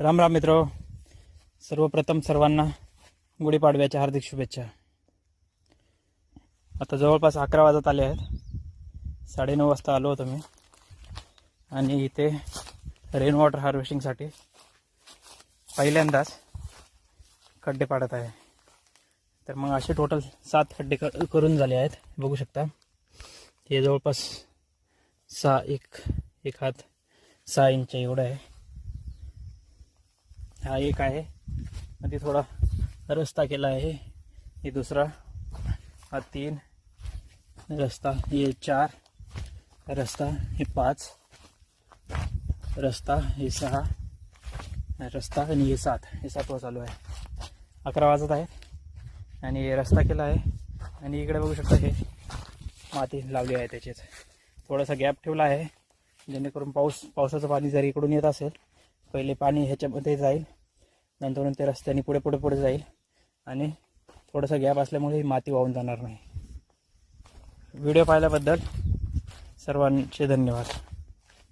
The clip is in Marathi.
राम राम मित्र. सर्वप्रथम सर्वांना गुढीपाडव्याच्या हार्दिक शुभेच्छा. आता जवळपास अकरा वाजत आले आहेत. साडेनऊ वाजता आलो होतो मी. आणि इथे रेन वॉटर हार्वेस्टिंगसाठी पहिल्यांदाच खड्डे पाडत आहे. तर मग असे टोटल सात खड्डे क करून झाले आहेत. बघू शकता. हे जवळपास सहा एक एक हात सहा इंच एवढं आहे. हा एक आहे. मध्ये थोडा रस्ता केला आहे. हे दुसरा. हा तीन. रस्ता. हे चार. रस्ता. हे पाच. रस्ता. हे सहा. रस्ता आणि हे सात. हे सातवा चालू आहे. अकरा वाजत आहेत आणि रस्ता केला आहे. आणि इकडे बघू शकता हे माती लावली आहे त्याच्यात थोडासा गॅप ठेवला आहे. जेणेकरून पाऊस पावसाचं पाणी जर इकडून येत असेल पहिले पाणी ह्याच्यामध्ये जाईल. नंतरून ते रस्त्याने पुढे पुढे पुढे जाईल आणि थोडासा गॅप असल्यामुळे ही माती वाहून जाणार नाही. व्हिडिओ पाहिल्याबद्दल सर्वांचे धन्यवाद.